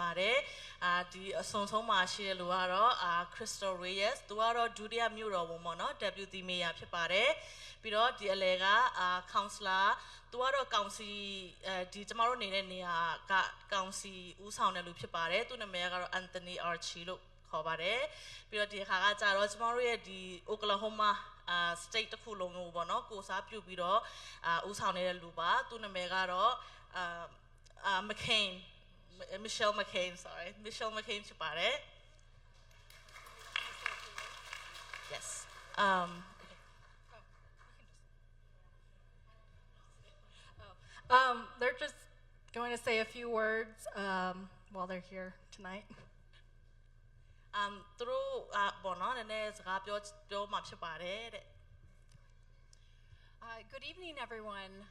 ပါတယ်အာဒီအဆုံဆုံးမှာရှိတဲ့လူကတော့အာ Crystal Reyes သူကတော့ဒုတိယမြို့တော်ဝန်ပေါ့နော် Deputy Mayor ဖြစ်ပါတယ်ပြီးတော့ဒီအလဲကအာ Counselor သူကတော့ကောင်စီအဲဒီကျမတို့နေတဲ့နေရာကကောင်စီဦးဆောင်တဲ့လူဖြစ်ပါတယ်သူနာမည်ကတော့ Anthony Archie လို့ခေါ်ပါတယ်ပြီးတော့ဒီအခါကကြတော့ကျမတို့ရဲ့ဒီ Oklahoma အာ state တစ်ခုလုံးကိုပေါ့နော်ကိုစားပြုပြီးတော့အာဦးဆောင်နေတဲ့လူပါသူနာမည်ကတော့အာအာ M uh, Michelle McCain, sorry. Michelle McCain Chapare. Yes. Um, oh, Um, they're just going to say a few words um, while they're here tonight. Um, through uh, uh Good evening, everyone.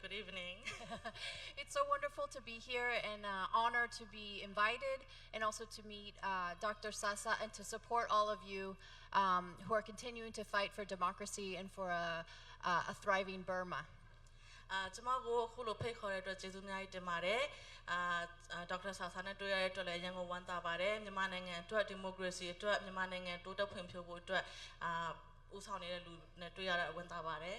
It, Good evening it's so wonderful to be here and uh, honor to be invited and also to meet uh, Dr. Sasa and to support all of you um, who are continuing to fight for democracy and for a, a, a thriving Burma. အာကျမကိုအခုလိုဖိတ်ခေါ်တဲ့အတွက်ကျေးဇူးအများကြီးတင်ပါတယ်အာအာဒေါက်တာဆာဆာနဲ့တွေ့ရတဲ့အတွက်လည်းရန်ကုန်ဝမ်းသာပါတယ်မြန်မာနိုင်ငံအတွက်ဒီမိုကရေစီအတွက်မြန်မာနိုင်ငံတိုးတက်ဖွံ့ဖြိုးဖို့အတွက်အာဦးဆောင်နေတဲ့လူနဲ့တွေ့ရတဲ့ဝမ်းသာပါတယ်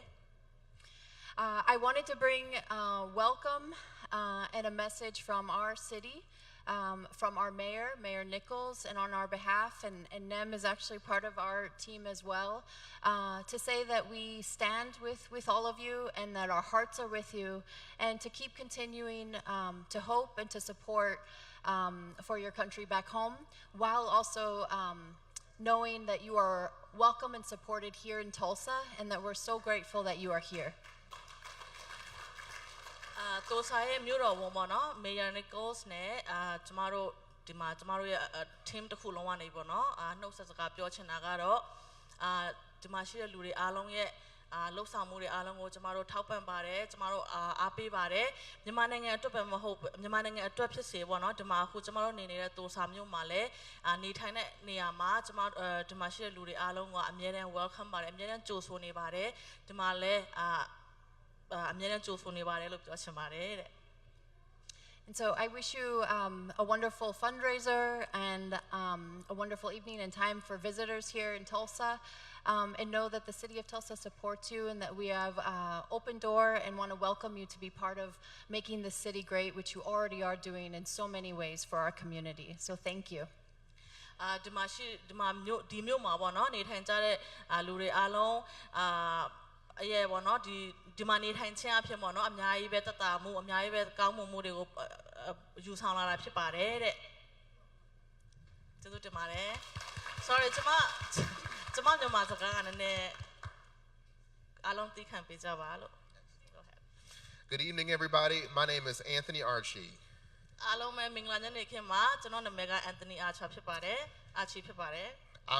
uh, I wanted to bring uh, welcome uh, and a message from our city, um, from our mayor, Mayor Nichols, and on our behalf, and, and NEM is actually part of our team as well, uh, to say that we stand with, with all of you and that our hearts are with you, and to keep continuing um, to hope and to support um, for your country back home, while also um, knowing that you are welcome and supported here in Tulsa, and that we're so grateful that you are here. အာတိုဆာရဲ့မြို့တော်ဝန်ပေါ့နော် Mayor Nichols နဲ့အာကျမတို့ဒီမှာကျမတို့ရဲ့ team တစ်ခုလုံးကနေပေါ့နော်အာနှုတ်ဆက်စကားပြောချင်တာကတော့အာဒီမှာရှိတဲ့လူတွေအားလုံးရဲ့အာလှုပ်ဆောင်မှုတွေအားလုံးကိုကျမတို့ထောက်ပံ့ပါတယ်ကျမတို့အာအားပေးပါတယ်မြန်မာနိုင်ငံအတွက်ပဲမဟုတ်ဘူးမြန်မာနိုင်ငံအတွက်ဖြစ်စေပေါ့နော်ဒီမှာအခုကျမတို့နေနေတဲ့တိုဆာမြို့မှာလည်းအာနေထိုင်တဲ့နေရာမှာကျမတို့အဲဒီမှာရှိတဲ့လူတွေအားလုံးကအများတန်း welcome ပါတယ်အများတန်းကြိုဆိုနေပါတယ်ဒီမှာလည်းအာ အာအများနဲ့ကြိုဆိုနေပါတယ်လို့ပြောချင်ပါတယ်တဲ့ And so I wish you um, a wonderful fundraiser and um, a wonderful evening and time for visitors here in Tulsa. Um, and know that the city of Tulsa supports you and that we have uh, open door and want to welcome you to be part of making the city great, which you already are doing in so many ways for our community. So thank you. အာဒီမှာရှိဒီမှာမြို့ဒီမြို့မှာပေါ့နော်နေထိုင်ကြတဲ့အာလူတွေအားလုံးအာ အရဲ့ပေါ့နော်ဒီဒီမှာနေထိုင်ခြင်းအဖြစ်ပေါ့နော်အများကြီးပဲတက်တာမှုအများကြီးပဲကောင်းမွန်မှုတွေကိုအာအာယူဆောင်လာတာဖြစ်ပါတယ်တဲ့ကျေးဇူးတင်ပါတယ် sorry ကျမကျမမြန်မာစကားကလည်းနည်းနည်းအားလုံးသိခံပေးကြပါလို့ Go ahead Good evening, everybody. My name is Anthony Archie. အားလုံးပဲမင်္ဂလာညနေခင်းမှာကျွန်တော်နာမည်က Anthony Archer ဖြစ်ပါတယ် Archie ဖြစ်ပါတယ်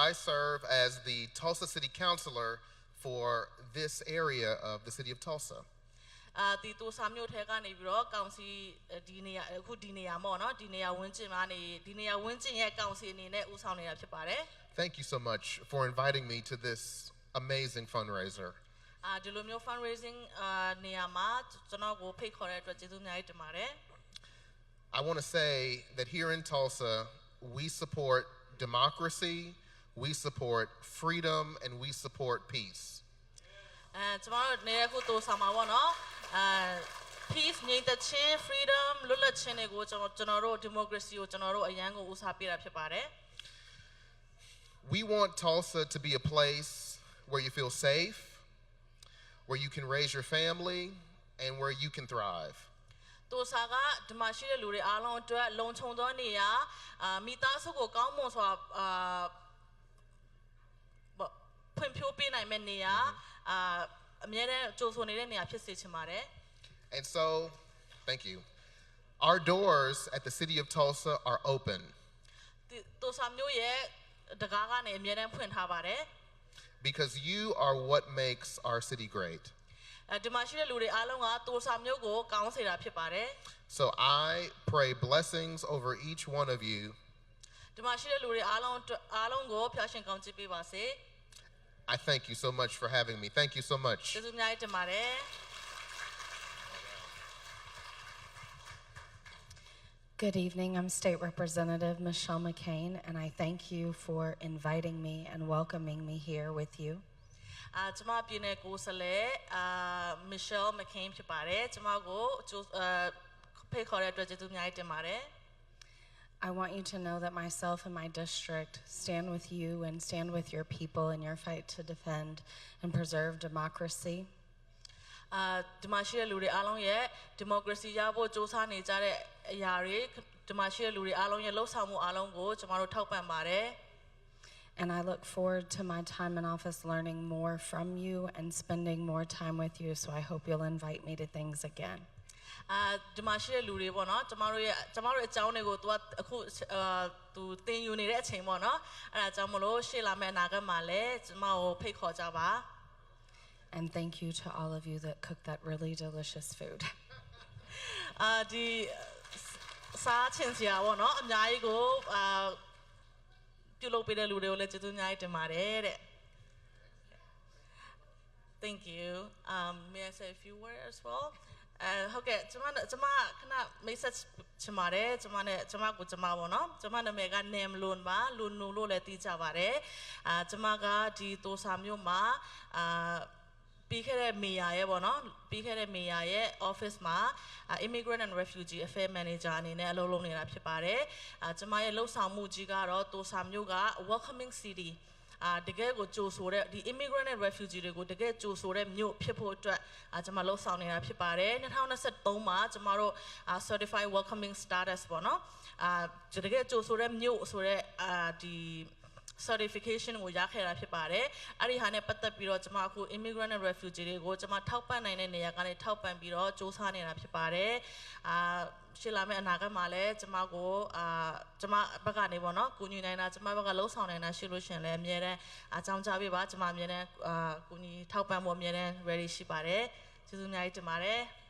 I serve as the Tulsa City Councilor for this area of the city of Tulsa. အာဒီတူဆာမျိုးထဲကနေပြီးတော့ကောင်စီဒီနေရာအခုဒီနေရာပေါ့နော်ဒီနေရာဝင်းကျင်မှာနေဒီနေရာဝင်းကျင်ရဲ့ကောင်စီအနေနဲ့ဦးဆောင်နေတာဖြစ်ပါတယ် Thank you so much for inviting me to this amazing fundraiser. အာဒီလိုမျိုး fundraising အာနေရာမှာကျွန်တော်ကိုဖိတ်ခေါ်တဲ့အတွက်ကျေးဇူးအများကြီးတင်ပါတယ် I want to say that here in Tulsa, we support democracy, we support freedom, and we support peace. အဲကျွန်တော်တို့နေရာခုတူဆာမှာပေါ့နော်အာ peace ငြိမ်သက်ခြင်း freedom လွတ်လပ်ခြင်းတွေကိုကျွန်တော်ကျွန်တော်တို့ democracy ကိုကျွန်တော်တို့အရန်ကိုဦးစားပေးတာဖြစ်ပါတယ် We want Tulsa to be a place where you feel safe, where you can raise your family, and where you can thrive. တူဆာကဒီမှာရှိတဲ့လူတွေအားလုံးအတွက်လုံခြုံသောနေရာအာမိသားစုကိုကောင်းမွန်စွာအာပေါ့ ဖွံ့ဖြိုးပေးနိုင်မယ့်နေရာအာအများနဲ့ကြိုဆိုနေတဲ့နေရာဖြစ်စေချင်ပါတယ် And so, thank you. Our doors at the city of Tulsa are open. ဒီတူဆာမျိုးရဲ့တကားကနေအများနဲ့ဖွင့်ထားပါတယ် because you are what makes our city great. အဲဒီမှာရှိတဲ့လူတွေအားလုံးကတူဆာမျိုးကိုကောင်းစေတာဖြစ်ပါတယ် So I pray blessings over each one of you ဒီမှာရှိတဲ့လူတွေအားလုံးအတွက်အားလုံးကိုဖျားရှင်ကောင်းချီးပေးပါစေ I thank you so much for having me. Thank you so much. ကျေးဇူးအများကြီးတင်ပါတယ် Good evening. I'm State Representative Michelle McCain, and I thank you for inviting me and welcoming me here with you. အာကျမပြည်နယ်ကိုယ်စားလှယ်အာ Michelle McCain ဖြစ်ပါတယ်ကျမကိုကြိုအာဖိတ်ခေါ်တဲ့အတွက်ကျေးဇူးအများကြီးတင်ပါတယ် I want you to know that myself and my district stand with you and stand with your people in your fight to defend and preserve democracy. အာဒီမှာရှိတဲ့လူတွေအားလုံးရဲ့ဒီမိုကရေစီရဖို့စ조사နေကြတဲ့အရာတွေဒီမှာရှိတဲ့လူတွေအားလုံးရဲ့လှုပ်ဆောင်မှုအားလုံးကိုကျမတို့ထောက်ပံ့ပါတယ် And I look forward to my time in office learning more from you and spending more time with you, so I hope you'll invite me to things again. အာဒီမှာရှိတဲ့လူတွေပေါ့နော်ကျမတို့ရဲ့ကျမတို့ရဲ့အကြောင်းတွေကို तू အခုအာသူတင်ယူနေတဲ့အချိန်ပေါ့နော်အဲ့ဒါကြောင့်မလို့ရှေ့လာမယ့်အနာဂတ်မှာလည်းကျမကိုဖိတ်ခေါ်ကြပါ And thank you to all of you that cooked that really delicious food. အာဒီစားချင်စရာပေါ့နော်အများကြီးကိုအာပြုလုပ်ပေးတဲ့လူတွေကိုလည်းကျေးဇူးအများကြီးတင်ပါတယ်တဲ့ Thank you. Um may I say a few words as well? အဲဟုတ်ကဲ့ကျမနဲ့ကျမခဏမိတ်ဆက်ချင်ပါတယ်ကျမနဲ့ကျမကိုကျမပေါ့နော်ကျမနာမည်က name loan ပါ loan လို့လည်းသိကြပါတယ်အာကျမကဒီတိုစာမျိုးမှာအာပြီးခဲ့တဲ့မေယာရဲ့ပေါ့နော်ပြီးခဲ့တဲ့မေယာရဲ့ office မှာအာ immigrant and refugee affair manager အနေနဲ့အလုပ်လုပ်နေတာဖြစ်ပါတယ်အာကျမရဲ့လှုပ်ဆောင်မှုကြီးကတော့တိုစာမျိုးက welcoming city အာတကယ်ကိုကြိုဆိုတဲ့ဒီ immigrant and refugee တွေကိုတကယ်ကြိုဆိုတဲ့မြို့ဖြစ်ဖို့အတွက်အာကျွန်မလှုပ်ဆောင်နေတာဖြစ်ပါတယ်2023မှာကျွန်မတို့အာ certified welcoming status ပေါ့နော်အာတကယ်ကြိုဆိုတဲ့မြို့ဆိုတဲ့အာဒီ certification ကိုရခဲ့တာဖြစ်ပါတယ်။အဲ့ဒီဟာနဲ့ပတ်သက်ပြီးတော့ကျွန်မအခု immigrant and refugee တွေကိုကျွန်မထောက်ပံ့နိုင်တဲ့နေရာကနေထောက်ပံ့ပြီးတော့စ조사နေတာဖြစ်ပါတယ်။အာ ရှေ့လာမယ့်အနာဂတ်မှာလည်းကျွန်မကိုအာကျွန်မဘက်ကနေပေါ့နော်ကူညီနိုင်တာကျွန်မဘက်ကလှုပ်ဆောင်နိုင်တာရှိလို့ရှရင်လည်းအမြဲတမ်းအကြောင်းကြားပေးပါကျွန်မအမြဲတမ်းအာကူညီထောက်ပံ့ဖို့အမြဲတမ်း ready ရှိပါတယ်။ကျေးဇူးအများကြီးတင်ပါတယ်။